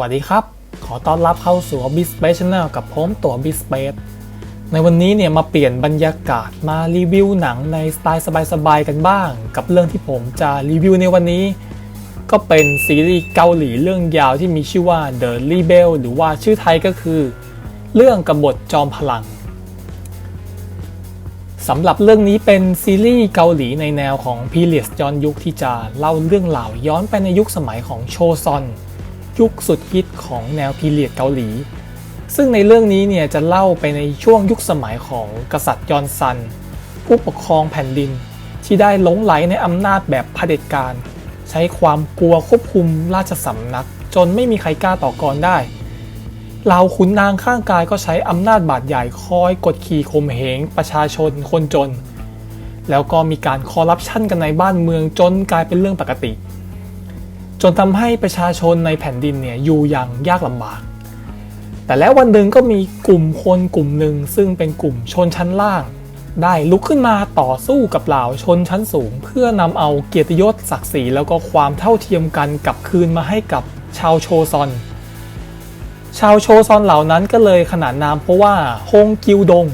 วัสดีครับ ขอต้อนรับเข้าสู่ b i Space Channel กับผมตัว b i Space ในวันนี้เนี่ยมาเปลี่ยนบรรยากาศมารีวิวหนังในสไตล์สบายๆกันบ้าง กับเรื่องที่ผมจะรีวิวในวันนี้ ก็เป็นซีรีส์เกาหลีเรื่องยาวที่มีชื่อว่า The Rebel หรือว่าชื่อไทยก็คือ เรื่องกบฏจอมพลังสำหรับเรื่องนี้เป็นซีรีส์เกาหลีในแนวของพีเรียสย้อนยุคที่จะเล่าเรื่องราวย้อนไปในยุคสมัยของโชซอน ยุคสุดฮิตของแนวพีเรียดเกาหลี ซึ่งในเรื่องนี้เนี่ยจะเล่าไปในช่วงยุคสมัยของกษัตริย์ยอนซัน ผู้ปกครองแผ่นดิน ที่ได้หลงไหลในอำนาจแบบเผด็จการ ใช้ความกลัวควบคุมราชสำนัก จนไม่มีใครกล้าต่อกรได้เหล่าขุนนางข้างกายก็ใช้อำนาจบาดใหญ่คอยกดขี่ข่มเหงประชาชนคนจน แล้วก็มีการคอร์รัปชันกันในบ้านเมืองจนกลายเป็นเรื่องปกติ จนทำให้ประชาชนในแผ่นดินเนี่ยอยู่อย่างยากลำบาก แต่แล้ววันหนึ่งก็มีกลุ่มคนกลุ่มหนึ่งซึ่งเป็นกลุ่มชนชั้นล่าง ได้ลุกขึ้นมาต่อสู้กับเหล่าชนชั้นสูง เพื่อนำเอาเกียรติยศศักดิ์ศรีแล้วก็ความเท่าเทียมกันกลับคืนมาให้กับชาวโชซอนชาวโชซอนเหล่านั้นก็เลยขนานนามเพราะว่าฮงกิวดง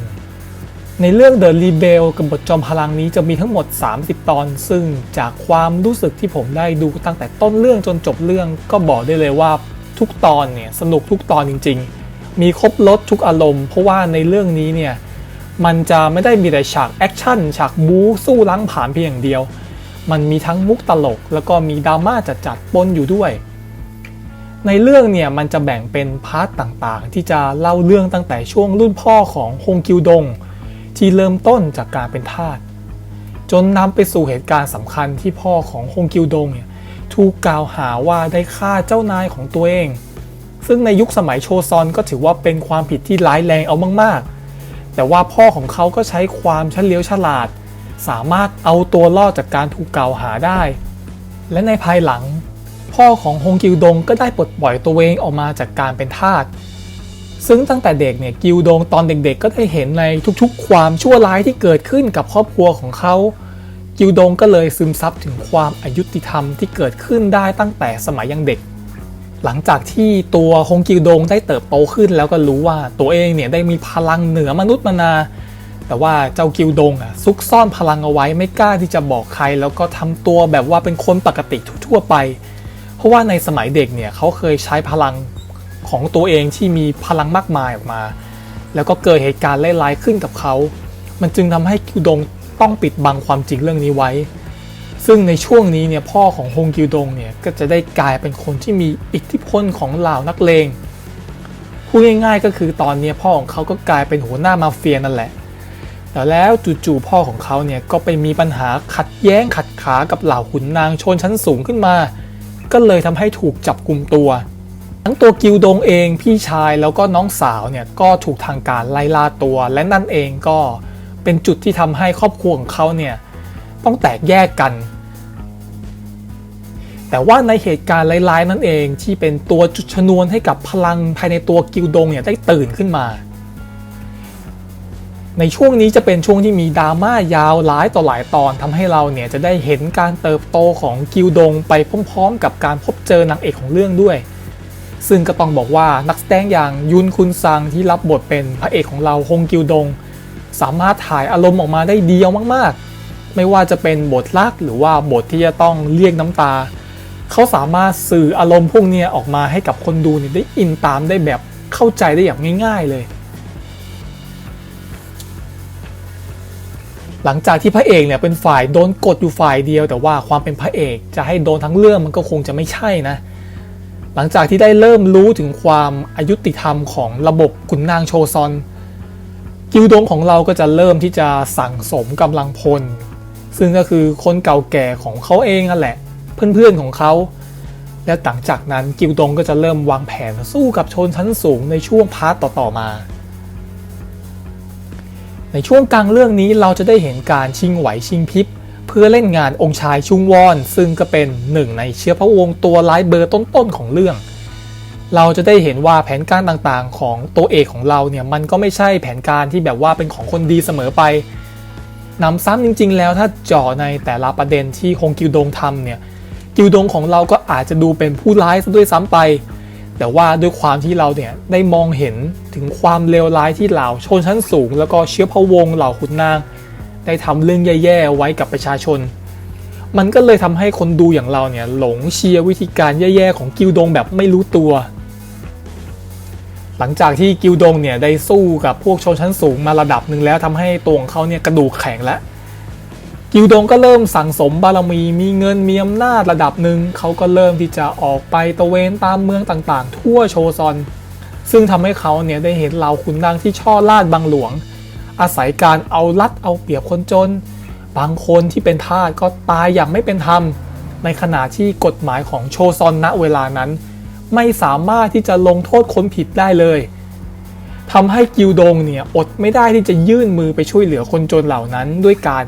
ในเรื่อง The Rebel กับบทจอมพลังนี้จะมีทั้งหมด 30 ตอน ซึ่งจากความรู้สึกที่ผมได้ดูตั้งแต่ต้นเรื่องจนจบเรื่องก็บอกได้เลยว่าทุกตอนเนี่ยสนุกทุกตอนจริง ๆ มีครบรถทุกอารมณ์ เพราะว่าในเรื่องนี้เนี่ยมันจะไม่ได้มีแต่ฉากแอคชั่นฉากบู๊สู้ล้างผลาญเพียงอย่างเดียว มันมีทั้งมุกตลก แล้วก็มีดราม่าจัดๆปนอยู่ด้วย ในเรื่องเนี่ยมันจะแบ่งเป็นพาร์ตต่างๆ ที่จะเล่าเรื่องตั้งแต่ช่วงรุ่นพ่อของฮงกิวดง ที่เริ่มต้นจากการเป็นทาสจนนำไปสู่เหตุการณ์สำคัญที่พ่อของฮงกิวดงเนี่ยถูกกล่าวหาว่าได้ฆ่าเจ้านายของตัวเอง ซึ่งในยุคสมัยโชซอนก็ถือว่าเป็นความผิดที่ร้ายแรงเอามากๆ แต่ว่าพ่อของเขาก็ใช้ความเฉลียวฉลาด สามารถเอาตัวรอดจากการถูกกล่าวหาได้ และในภายหลัง พ่อของฮงกิวดงก็ได้ปลดปล่อยตัวเองออกมาจากการเป็นทาส ซึ่งตั้งแต่เด็กเนี่ยกิวดงตอนเด็กๆ ก็ได้เห็นในทุกๆ ความชั่วร้ายที่เกิดขึ้นกับครอบครัวของเขากิวดงก็เลยซึมซับถึงความอายุติธรรมที่เกิดขึ้นได้ตั้งแต่สมัยยังเด็ก หลังจากที่ตัวฮงกิวดงได้เติบโตขึ้นแล้วก็รู้ว่าตัวเองเนี่ยได้มีพลังเหนือมนุษย์มานา แต่ว่าเจ้ากิวดงอะซุกซ่อนพลังเอาไว้ไม่กล้าที่จะบอกใคร แล้วก็ทำตัวแบบว่าเป็นคนปกติทั่วไป เพราะว่าในสมัยเด็กเนี่ยเขาเคยใช้พลัง ของตัวเองที่มีพลังมากมายออกมา แล้วก็เกิดเหตุการณ์ร้ายๆขึ้นกับเขา มันจึงทำให้กิวดงต้องปิดบังความจริงเรื่องนี้ไว้ ซึ่งในช่วงนี้เนี่ยพ่อของฮงกิวดงเนี่ยก็จะได้กลายเป็นคนที่มีอิทธิพลของเหล่านักเลงพูดง่ายๆก็คือตอนนี้พ่อของเขาก็กลายเป็นหัวหน้ามาเฟียนั่นแหละแต่แล้วจู่ๆพ่อของเขาเนี่ยก็ไปมีปัญหาขัดแย้งขัดขากับเหล่าขุนนางชนชั้นสูงขึ้นมา ก็เลยทำให้ถูกจับกลุ่มตัว ทั้งตัวกิวดงเองพี่ชายแล้วก็น้องสาวเนี่ยก็ถูกทางการไล่ล่าตัว และนั่นเองก็เป็นจุดที่ทำให้ครอบครัวของเขาเนี่ยต้องแตกแยกกัน แต่ว่าในเหตุการณ์ร้ายๆนั่นเองที่เป็นตัวจุดชนวนให้กับพลังภายในตัวกิวดงเนี่ยได้ตื่นขึ้นมา ในช่วงนี้จะเป็นช่วงที่มีดราม่ายาวหลายต่อหลายตอนทำให้เราเนี่ยจะได้เห็นการเติบโตของกิวดงไปพร้อมๆ กับการพบเจอนางเอกของเรื่องด้วย ซึ่งก็ต้องบอกว่านักแสดงอย่างยุนคุนซังที่รับบทเป็นพระเอกของเราฮงกิวดง สามารถถ่ายอารมณ์ออกมาได้ดีมากๆ ไม่ว่าจะเป็นบทรักหรือว่าบทที่จะต้องเรียกน้ำตา เขาสามารถสื่ออารมณ์พวกนี้ออกมาให้กับคนดูเนี่ยได้อินตามได้แบบเข้าใจได้อย่างง่าย ๆ เลยหลังจากที่พระเอกเนี่ยเป็นฝ่ายโดนกดอยู่ฝ่ายเดียว แต่ว่าความเป็นพระเอกจะให้โดนทั้งเรื่องมันก็คงจะไม่ใช่นะ หลังจากที่ได้เริ่มรู้ถึงความอายุติธรรมของระบบขุนนางโชซอน กิวดงของเราก็จะเริ่มที่จะสั่งสมกำลังพล ซึ่งก็คือคนเก่าแก่ของเขาเองนั่นแหละ เพื่อนๆของเขา และหลังจากนั้นกิวดงก็จะเริ่มวางแผนสู้กับชนชั้นสูงในช่วงพาร์ตต่อๆมา ในช่วงกลางเรื่องนี้เราจะได้เห็นการชิงไหวชิงพริบ พื่อเล่นงานองค์ชายชุงวอน ซึ่งก็เป็นหนึ่งในเชื้อพระวงศ์ตัวร้ายเบอร์ต้นๆของเรื่อง เราจะได้เห็นว่าแผนการต่างๆ ของตัวเอกของเราเนี่ยมันก็ไม่ใช่แผนการที่แบบว่าเป็นของคนดีเสมอไปนำซ้ำจริง ๆ แล้วถ้าเจ่อในแต่ละประเด็นที่ฮงกิวดงทำเนี่ยกิวดงของเราก็อาจจะดูเป็นผู้ร้ายซะด้วยซ้ำไปแแต่ว่าด้วยความที่เราเนี่ยได้มองเห็นถึงความเลวร้ายที่เหล่าชนชั้นสูง แล้วก็เชื้อพระวงศ์เหล่าขุนนาง ได้ทำเรื่องแย่ๆไว้กับประชาชน มันก็เลยทำให้คนดูอย่างเราเนี่ยหลงเชียร์วิธีการแย่ๆของกิวดงแบบไม่รู้ตัว หลังจากที่กิวดงเนี่ยได้สู้กับพวกชนชั้นสูงมาระดับหนึ่งแล้วทำให้ตัวของเขาเนี่ยกระดูกแข็งแล้วกิวดงก็เริ่มสั่งสมบารมีมีเงินมีอำนาจระดับหนึ่งเขาก็เริ่มที่จะออกไปตะเวนตามเมืองต่างๆ ทั่วโชซอน ซึ่งทำให้เขาเนี่ยได้เห็นเหล่าขุนนางที่ช่อลาดบังหลวง อาศัยการเอารัดเอาเปรียบคนจน บางคนที่เป็นทาสก็ตายอย่างไม่เป็นธรรม ในขณะที่กฎหมายของโชซอนณเวลานั้น ไม่สามารถที่จะลงโทษคนผิดได้เลยทำให้กิวดงเนี่ยอดไม่ได้ที่จะยื่นมือไปช่วยเหลือคนจนเหล่านั้น ด้วยการ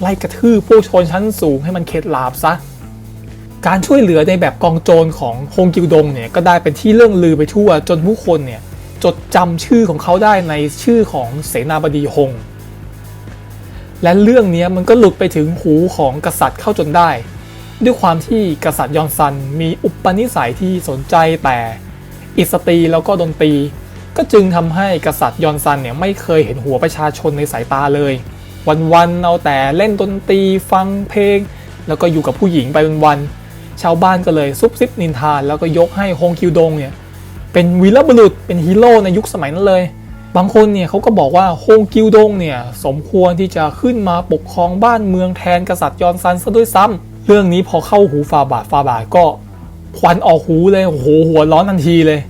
ไล่กระทืบผู้ชนชั้นสูงให้มันเข็ดหลาบซะการช่วยเหลือในแบบกองโจรของฮงกิวดงเนี่ยก็ได้เป็นที่เรื่องลือไปทั่วจนผู้คนเนี่ย จดจำชื่อของเขาได้ในชื่อของเสนาบดีฮง และเรื่องนี้มันก็หลุดไปถึงหูของกษัตริย์เข้าจนได้ ด้วยความที่กษัตริย์ยอนซันมีอุปนิสัยที่สนใจแต่อิสตรีแล้วก็ดนตรี ก็จึงทำให้กษัตริย์ยอนซันเนี่ยไม่เคยเห็นหัวประชาชนในสายตาเลย วันๆเอาแต่เล่นดนตรีฟังเพลง แล้วก็อยู่กับผู้หญิงไปวันๆชาวบ้านก็เลยซุบซิบนินทานแล้วก็ยกให้ฮงคิวดงเนี่ย เป็นวีรบุรุษเป็นฮีโร่ในยุคสมัยนั้นเลย บางคนเนี่ยเขาก็บอกว่าฮงกิวดงเนี่ยสมควรที่จะขึ้นมาปกครองบ้านเมืองแทนกษัตริย์ยอนซันซะด้วยซ้ำเรื่องนี้พอเข้าหูฟาบาทฟาบาทก็ควันออกหูเลยโอ้โหหัวร้อนทันทีเลย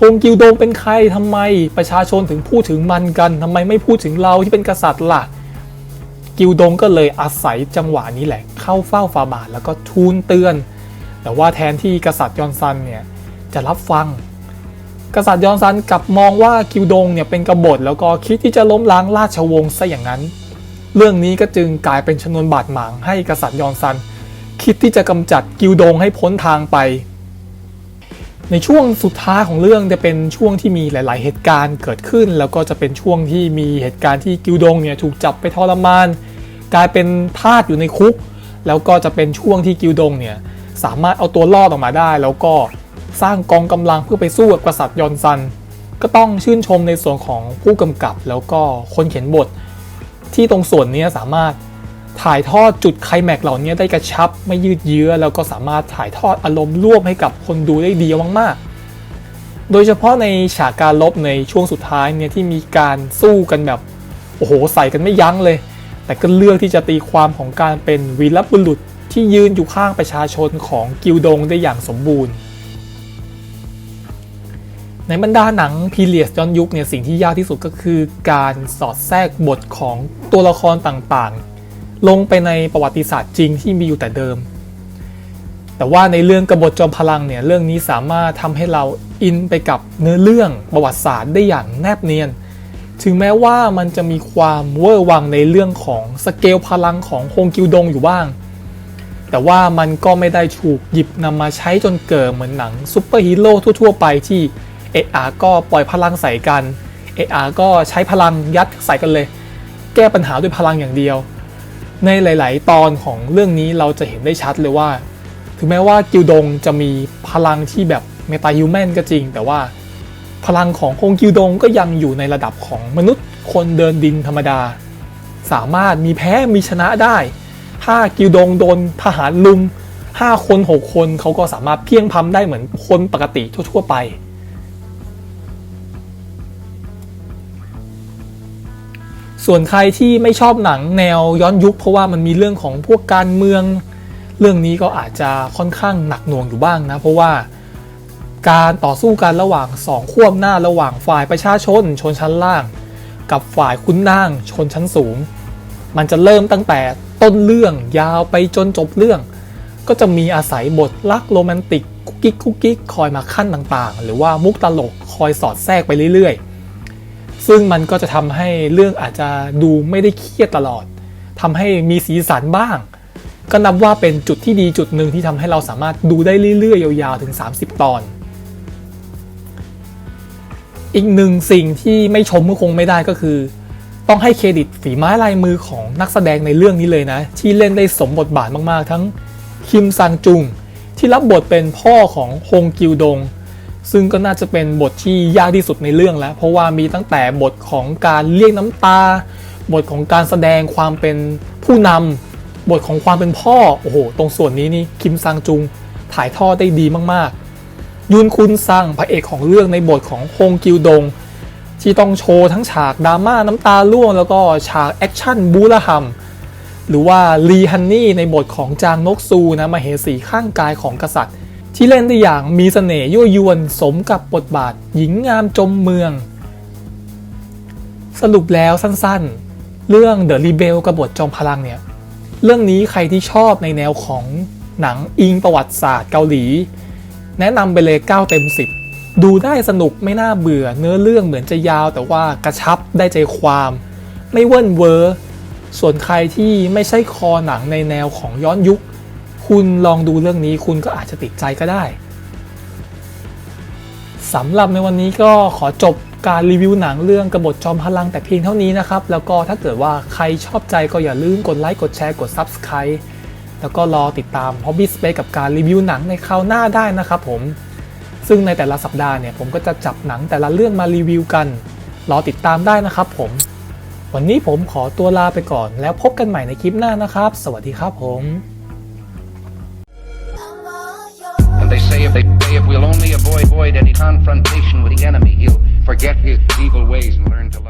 ฮงกิวดงเป็นใครทำไมประชาชนถึงพูดถึงมันกันทำไมไม่พูดถึงเราที่เป็นกษัตริย์ล่ะกิวดงก็เลยอาศัยจังหวะนี้แหละ เข้าเฝ้าฟาบาทแล้วก็ทูลเตือน แต่ว่าแทนที่กษัตริย์ยอนซันเนี่ยจะรับฟัง กษัตริย์ยอนซันกลับมองว่ากิวดงเนี่ยเป็นกบฏแล้วก็คิดที่จะล้มล้างราชวงศ์ซะอย่างนั้น เรื่องนี้ก็จึงกลายเป็นชนวนบาดหมางให้กษัตริย์ยอนซัน คิดที่จะกำจัดกิวดงให้พ้นทางไป ในช่วงสุดท้ายของเรื่องจะเป็นช่วงที่มีหลาย ๆ เหตุการณ์เกิดขึ้น แล้วก็จะเป็นช่วงที่มีเหตุการณ์ที่กิวดงเนี่ยถูกจับไปทรมาน กลายเป็นทาสอยู่ในคุก แล้วก็จะเป็นช่วงที่กิวดงเนี่ยสามารถเอาตัวรอดออกมาได้แล้วก็ สร้างกองกำลังเพื่อไปสู้กับกษัตริย์ยอนซัน ก็ต้องชื่นชมในส่วนของผู้กำกับแล้วก็คนเขียนบท ที่ตรงส่วนนี้สามารถถ่ายทอดจุดไคลแม็กเหล่านี้ได้กระชับไม่ยืดเยื้อ แล้วก็สามารถถ่ายทอดอารมณ์ร่วมให้กับคนดูได้ดีมากๆ โดยเฉพาะในฉากการลบในช่วงสุดท้ายเนี่ยที่มีการสู้กันแบบโอ้โหใส่กันไม่ยั้งเลย แต่ก็เลือกที่จะตีความของการเป็นวีรบุรุษที่ยืนอยู่ข้างประชาชนของกิวดงได้อย่างสมบูรณ์ ในบรรดาหนังพีเรียสย้อนยุคเนี่ยสิ่งที่ยากที่สุดก็คือการสอดแทรกบทของตัวละครต่างๆ ลงไปในประวัติศาสตร์จริงที่มีอยู่แต่เดิม แต่ว่าในเรื่องกบฏจอมพลังเนี่ยเรื่องนี้สามารถทำให้เราอินไปกับเนื้อเรื่องประวัติศาสตร์ได้อย่างแนบเนียน ถึงแม้ว่ามันจะมีความเวอร์วังในเรื่องของสเกลพลังของฮงกิวดงอยู่บ้าง แต่ว่ามันก็ไม่ได้ถูกหยิบนำมาใช้จนเกิดเหมือนหนังซูเปอร์ฮีโร่ทั่วๆ ไปที่ เออาก็ปล่อยพลังใส่กันเออาก็ใช้พลังยัดใส่กันเลย แก้ปัญหาด้วยพลังอย่างเดียว ในหลาย ๆ ตอนของเรื่องนี้เราจะเห็นได้ชัดเลยว่า ถึงแม้ว่ากิวดงจะมีพลังที่แบบเมตาฮิวแมนก็จริง แต่ว่าพลังของฮงกิวดงก็ยังอยู่ในระดับของมนุษย์คนเดินดินธรรมดา สามารถมีแพ้มีชนะได้ ถ้ากิวดงโดนทหารลุม 5 คน 6 คนเขาก็สามารถเพียงพำได้เหมือนคนปกติทั่ว ๆ ไป ส่วนใครที่ไม่ชอบหนังแนวย้อนยุค เพราะว่ามันมีเรื่องของพวกการเมือง เรื่องนี้ก็อาจจะค่อนข้างหนักหน่วงอยู่บ้างนะ เพราะว่าการต่อสู้กันระหว่างสองขั้วอำนาระหว่างฝ่ายประชาชน ชนชั้นล่าง กับฝ่ายคุณนางชนชั้นสูง มันจะเริ่มตั้งแต่ต้นเรื่องยาวไปจนจบเรื่อง ก็จะมีอาศัยบทรักโรแมนติกกุ๊กกิ๊กกุ๊กกิ๊กคอยมาขั้นต่างๆ หรือว่ามุกตลกคอยสอดแทรกไปเรื่อยๆ ซึ่งมันก็จะทำให้เรื่องอาจจะดูไม่ได้เครียดตลอดทำให้มีสีสันบ้าง ก็นับว่าเป็นจุดที่ดีจุดหนึ่งที่ทำให้เราสามารถดูได้เรื่อยๆ ยาวๆ ถึง 30 ตอน อีกหนึ่งสิ่งที่ไม่ชมก็คงไม่ได้ก็คือ ต้องให้เครดิตฝีไม้ลายมือของนักแสดงในเรื่องนี้เลยนะ ที่เล่นได้สมบทบาทมากๆ ทั้งคิมซังจุงที่รับบทเป็นพ่อของฮงกิวดง ซึ่งก็น่าจะเป็นบทที่ยากที่สุดในเรื่องแล้ว เพราะว่ามีตั้งแต่บทของการเรียกน้ำตา บทของการแสดงความเป็นผู้นำบทของความเป็นพ่อ โอ้โห ตรงส่วนนี้นี่คิมซังจุงถ่ายทอดได้ดีมากๆ ยุนคุนซังพระเอกของเรื่องในบทของฮงกิวดง ที่ต้องโชว์ทั้งฉากดราม่าน้ำตาล่วง แล้วก็ฉากแอคชั่นบูระหำหรือว่าลีฮันนี่ในบทของจางนกซูนะมาเหสีข้างกายของกษัตริย์ ที่เล่นได้อย่างมีเสน่ห์ยั่วยวนสมกับบทบาท หญิงงามจมเมือง สรุปแล้วสั้นๆ เรื่อง The Rebel กบบทจอมพลังเนี่ย เรื่องนี้ใครที่ชอบในแนวของหนังอิงประวัติศาสตร์เกาหลี แนะนำไปเลย 9 เต็ม 10 ดูได้สนุกไม่น่าเบื่อ เนื้อเรื่องเหมือนจะยาวแต่ว่ากระชับได้ใจความ ไม่เวิ้นเวอร์ส่วนใครที่ไม่ใช่คอหนังในแนวของย้อนยุค คุณลองดูเรื่องนี้คุณก็อาจจะติดใจก็ได้สำหรับในวันนี้ก็ขอจบการรีวิวหนังเรื่องกบฏจอมพลังแต่เพียงเท่านี้นะครับ แล้วก็ถ้าเกิดว่าใครชอบใจก็อย่าลืมกดไลค์กดแชร์กด Subscribe แล้วก็รอติดตาม Hobby Space กับการรีวิวหนังในคราวหน้าได้นะครับผม ซึ่งในแต่ละสัปดาห์เนี่ยผมก็จะจับหนังแต่ละเรื่องมารีวิวกัน รอติดตามได้นะครับผม วันนี้ผมขอตัวลาไปก่อนแล้วพบกันใหม่ในคลิปหน้านะครับ สวัสดีครับผม they say if they say if we'll only avoid, avoid any confrontation with the enemy, he'll forget his evil ways and learn to love.